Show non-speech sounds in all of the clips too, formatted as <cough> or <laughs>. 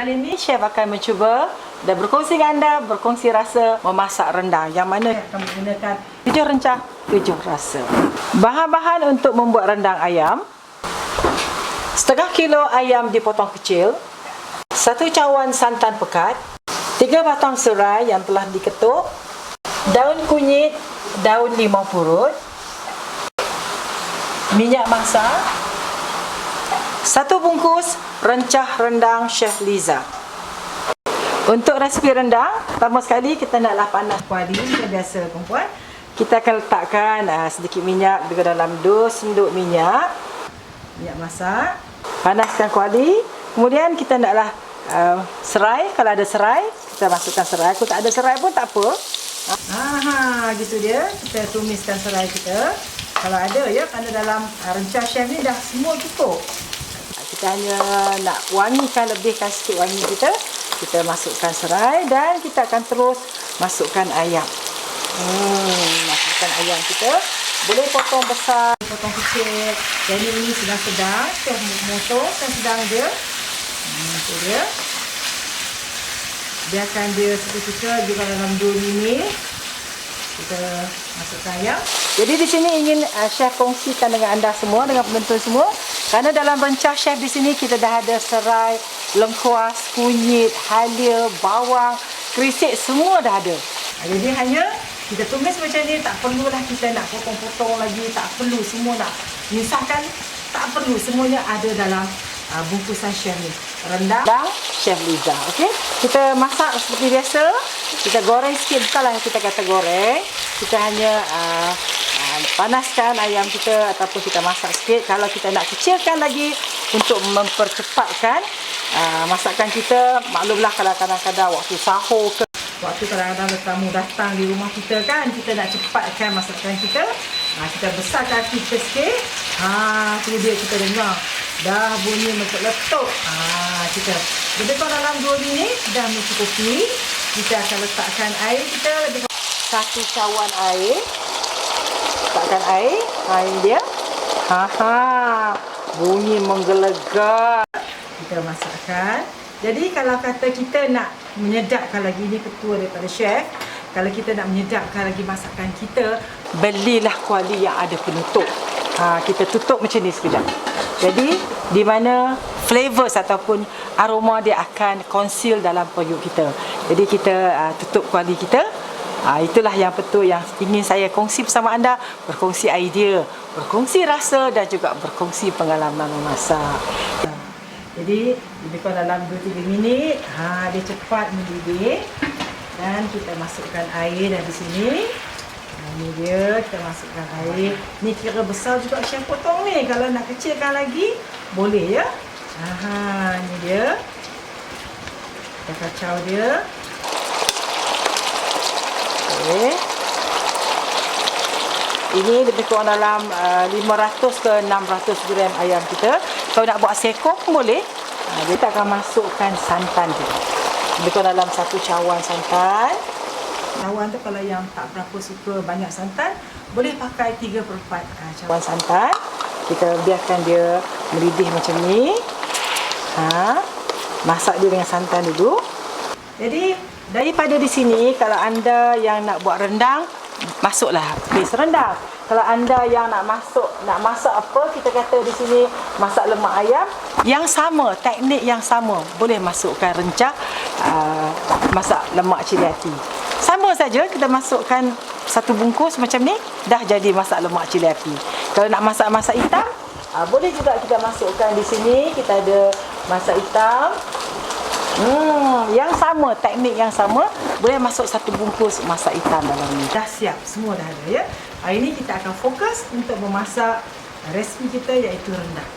kali ini chef akan mencuba dan berkongsi dengan anda berkongsi rasa memasak rendang. Yang mana akan menggunakan tujuh rencah tujuh rasa. Bahan-bahan untuk membuat rendang ayam. Setengah kilo ayam dipotong kecil, satu cawan santan pekat, tiga batang serai yang telah diketuk, daun kunyit, daun limau purut, minyak masak, satu bungkus rencah rendang Chef Liza. Untuk resipi rendang, pertama sekali kita naklah panas kuali macam biasa perempuan. Kita akan letakkan uh, sedikit minyak juga dalam 2 sendok minyak. Minyak masak. Panaskan kuali. Kemudian kita naklah uh, serai. Kalau ada serai, kita masukkan serai. Kalau tak ada serai pun tak apa. Aha, gitu dia. Kita tumiskan serai kita. Kalau ada ya, kerana dalam uh, rencah chef ni dah semua cukup. Kita hanya nak wangikan lebihkan sikit wangi kita. Kita masukkan serai dan kita akan terus masukkan ayam. Hmm, masukkan ayam kita. Boleh potong besar, potong kecil. Jadi ini sedang-sedang. Chef motong sedang dia. Hmm, itu dia. Biarkan dia seketika juga dalam 2 minit. Kita masukkan ayam. Jadi di sini ingin uh, chef kongsikan dengan anda semua, dengan penonton semua. Kerana dalam rencah chef di sini kita dah ada serai, lengkuas, kunyit, halia, bawang, kerisik semua dah ada. Jadi hanya kita tumis macam ni tak perlulah kita nak potong-potong lagi, tak perlu semua nak misahkan, tak perlu semuanya ada dalam uh, bungkusan chef ni. Rendang dan chef Liza, okey? Kita masak seperti biasa. Kita goreng sikit bukanlah kita kata goreng. Kita hanya uh, panaskan ayam kita ataupun kita masak sikit. Kalau kita nak kecilkan lagi untuk mempercepatkan uh, masakan kita maklumlah kalau kadang-kadang waktu sahur ke waktu kadang-kadang tetamu datang di rumah kita kan kita nak cepatkan masakan kita ha, kita besarkan kita sikit. Ha, tu dia kita dengar. Dah bunyi letup-letup ha, kita lebih kurang dalam 2 minit dah mencukupi. Kita akan letakkan air kita lebih satu cawan air letakkan air. Ini dia. Ha ha. Bunyi menggelegak. Kita masakkan. Jadi kalau kata kita nak menyedapkan lagi ni ketua daripada chef, kalau kita nak menyedapkan lagi masakan kita, belilah kuali yang ada penutup. Ha, kita tutup macam ni sekejap. Jadi di mana flavors ataupun aroma dia akan conceal dalam periuk kita. Jadi kita uh, tutup kuali kita Ha, itulah yang betul yang ingin saya kongsi bersama anda. Berkongsi idea, berkongsi rasa dan juga berkongsi pengalaman memasak. Jadi, lebih kurang dalam 2-3 minit, ha, dia cepat mendidih. Dan kita masukkan air dari sini. Ini dia, kita masukkan air. Ni kira besar juga chef potong ni. Kalau nak kecilkan lagi, boleh ya. Ha, ini dia. Kita kacau dia. Okey. Ini lebih kurang dalam uh, 500 ke 600 gram ayam kita. Kalau nak buat seko pun boleh. Uh, kita akan masukkan santan juga. Lebih kurang dalam satu cawan santan. Cawan tu kalau yang tak berapa suka banyak santan, boleh pakai 3 per 4 uh, cawan santan. Kita biarkan dia mendidih macam ni. Ha, masak dia dengan santan dulu. Jadi Daripada di sini kalau anda yang nak buat rendang masuklah base rendang. Kalau anda yang nak masuk nak masak apa kita kata di sini masak lemak ayam yang sama teknik yang sama boleh masukkan rencah uh, masak lemak cili hati. Sama saja kita masukkan satu bungkus macam ni dah jadi masak lemak cili hati. Kalau nak masak-masak hitam uh, boleh juga kita masukkan di sini kita ada masak hitam Hmm, yang sama, teknik yang sama boleh masuk satu bungkus masak ikan dalam ni. Dah siap, semua dah ada ya. Hari ini kita akan fokus untuk memasak resipi kita iaitu rendang.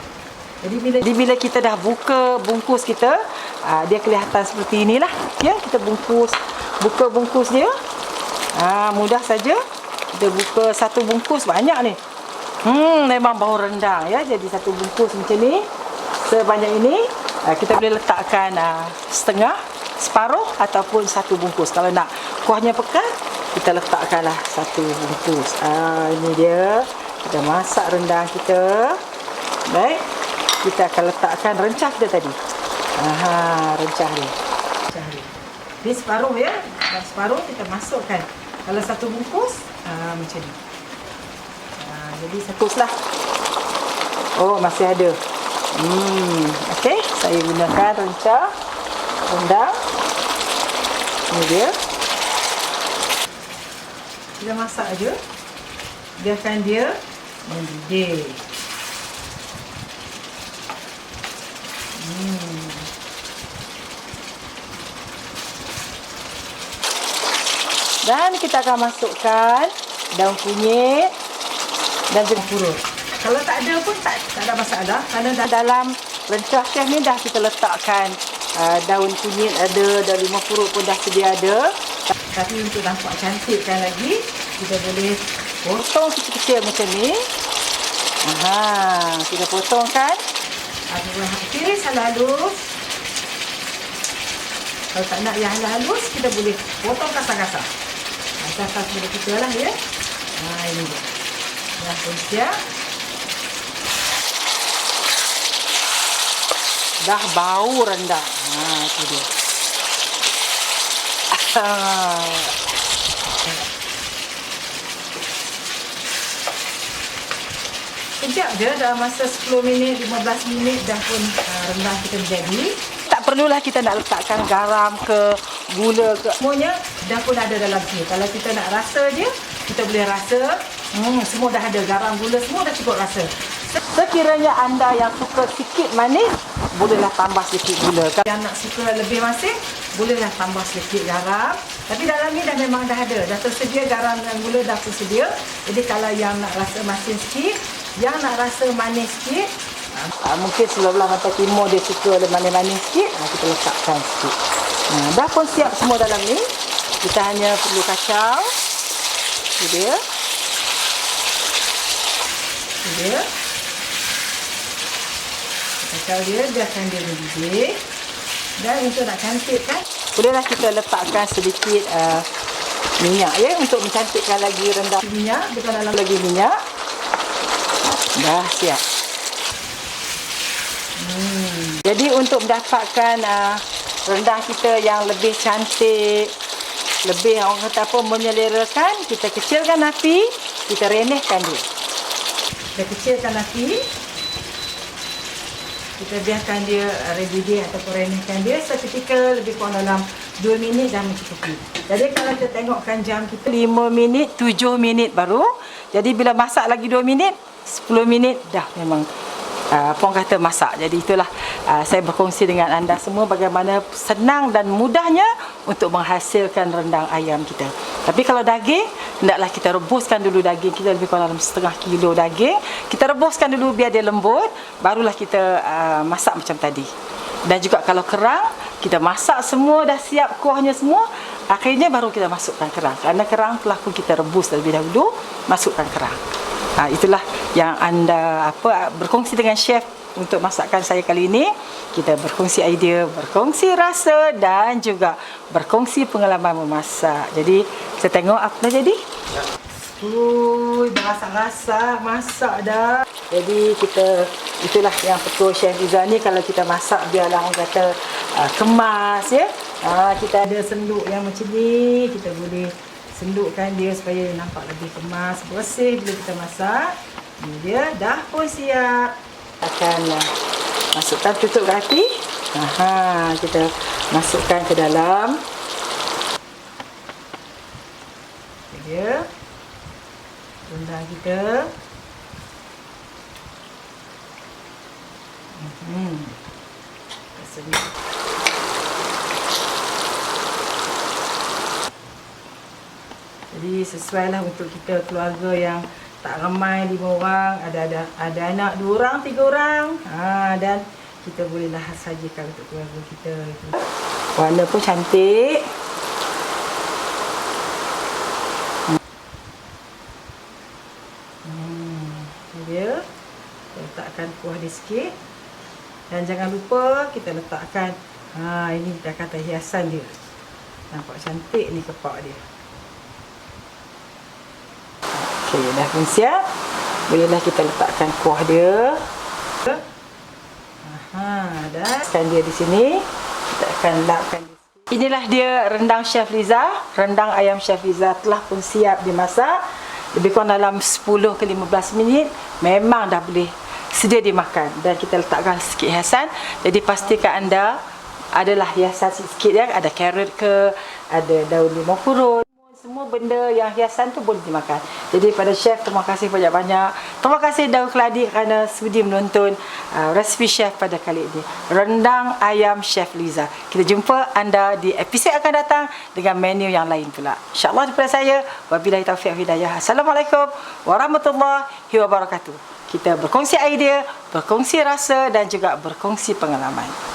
Jadi bila, jadi bila kita dah buka bungkus kita, aa, dia kelihatan seperti inilah. Ya, kita bungkus, buka bungkus dia. Aa, mudah saja. Kita buka satu bungkus banyak ni. Hmm, memang bau rendang ya. Jadi satu bungkus macam ni. Sebanyak ini uh, kita boleh letakkan uh, setengah, separuh ataupun satu bungkus. Kalau nak kuahnya pekat, kita letakkanlah satu bungkus. Uh, ini dia. Kita masak rendang kita. Baik. Kita akan letakkan rencah kita tadi. Aha, rencah dia. Rencah dia. Ni separuh ya. Dan separuh kita masukkan. Kalau satu bungkus, ha, macam ni. Ha, jadi satu lah. Oh, masih ada. Hmm, okey. Saya gunakan rencah. Rendang. Ini dia. Kita masak aja. Biarkan dia mendidih. Hmm. Dan kita akan masukkan daun kunyit dan juga purut. Kalau tak ada pun tak, tak ada masalah. Kerana dah dalam rencah chef ni dah kita letakkan uh, daun kunyit ada, dan lima purut pun dah sedia ada. Tapi untuk nampak cantikkan lagi, kita boleh potong kecil-kecil macam ni. Aha, kita potongkan. Ada tiris halus. Kalau tak nak yang halus, kita boleh potong kasar-kasar. Kasar-kasar boleh kita lah ya. Ha, ini dia. Dah pun siap. Dah bau rendang. Ha, itu dia. <laughs> Kejap je dalam masa 10 minit, 15 minit dah pun uh, rendang kita jadi. Tak perlulah kita nak letakkan garam ke gula ke. Semuanya dah pun ada dalam sini. Kalau kita nak rasa je, kita boleh rasa. Hmm, semua dah ada garam, gula, semua dah cukup rasa. Sekiranya anda yang suka sikit manis, bolehlah tambah sedikit gula. Yang nak suka lebih masin, bolehlah tambah sedikit garam. Tapi dalam ni dah memang dah ada. Dah tersedia garam dan gula dah tersedia. Jadi kalau yang nak rasa masin sikit, yang nak rasa manis sikit, uh, mungkin sebelah mata timur dia suka ada manis-manis sikit, uh, kita letakkan sikit. Uh, dah pun siap semua dalam ni. Kita hanya perlu kacau. Ini dia. Ini dia. Kacau dia, biarkan dia mendidih. Dan untuk nak cantikkan, bolehlah kita letakkan sedikit uh, minyak ya untuk mencantikkan lagi rendang. Minyak, bukan dalam lagi minyak. Dah siap. Hmm. Jadi untuk mendapatkan uh, rendang kita yang lebih cantik, lebih orang kata apa menyelerakan, kita kecilkan api, kita renehkan dia. Kita kecilkan api, kita biarkan dia ready dia ataupun renehkan dia seketika lebih kurang dalam 2 minit dah mencukupi. Jadi kalau kita tengokkan jam kita 5 minit, 7 minit baru. Jadi bila masak lagi 2 minit, 10 minit dah memang uh, Pong kata masak. Jadi itulah uh, saya berkongsi dengan anda semua bagaimana senang dan mudahnya untuk menghasilkan rendang ayam kita. Tapi kalau daging, hendaklah kita rebuskan dulu daging kita lebih kurang dalam setengah kilo daging. Kita rebuskan dulu biar dia lembut, barulah kita uh, masak macam tadi. Dan juga kalau kerang, kita masak semua dah siap kuahnya semua, akhirnya baru kita masukkan kerang. Kerana kerang telah pun kita rebus terlebih dahulu, masukkan kerang. Ha, itulah yang anda apa berkongsi dengan chef untuk masakan saya kali ini. Kita berkongsi idea, berkongsi rasa dan juga berkongsi pengalaman memasak. Jadi kita tengok apa dah jadi. Ui, dah masak-masak, masak dah. Jadi kita itulah yang betul chef Iza ni kalau kita masak biarlah orang kata uh, kemas ya. Uh, kita ada senduk yang macam ni, kita boleh sendukkan dia supaya nampak lebih kemas, bersih bila kita masak. Ini dia dah pun siap. Akan uh, masukkan tutup api. Aha, kita masukkan ke dalam. Ini dia. Rendang kita. Hmm. Rasanya. Jadi sesuai lah untuk kita keluarga yang tak ramai lima orang, ada ada ada anak dua orang, tiga orang. Ha, dan kita bolehlah sajikan untuk keluarga kita. Warna pun cantik. Hmm, letakkan kuah dia sikit. Dan jangan lupa kita letakkan ha ini dah kata hiasan dia. Nampak cantik ni kepak dia. Okey, dah pun siap. Bolehlah kita letakkan kuah dia. Ah. Ha, dah. Kan dia di sini. Kita akan lapkan dia. Inilah dia rendang Chef Liza. Rendang ayam Chef Liza telah pun siap dimasak. Lebih kurang dalam 10 ke 15 minit. Memang dah boleh sedia dimakan. Dan kita letakkan sikit hiasan. Jadi pastikan anda adalah hiasan sikit ya. Ada carrot ke, ada daun limau purut. Semua benda yang hiasan tu boleh dimakan. Jadi pada chef terima kasih banyak-banyak. Terima kasih Daun Keladi kerana sudi menonton uh, resipi chef pada kali ini. Rendang ayam Chef Liza. Kita jumpa anda di episod akan datang dengan menu yang lain pula. InsyaAllah daripada saya. Wabillahi taufiq hidayah. Assalamualaikum warahmatullahi wabarakatuh. Kita berkongsi idea, berkongsi rasa dan juga berkongsi pengalaman.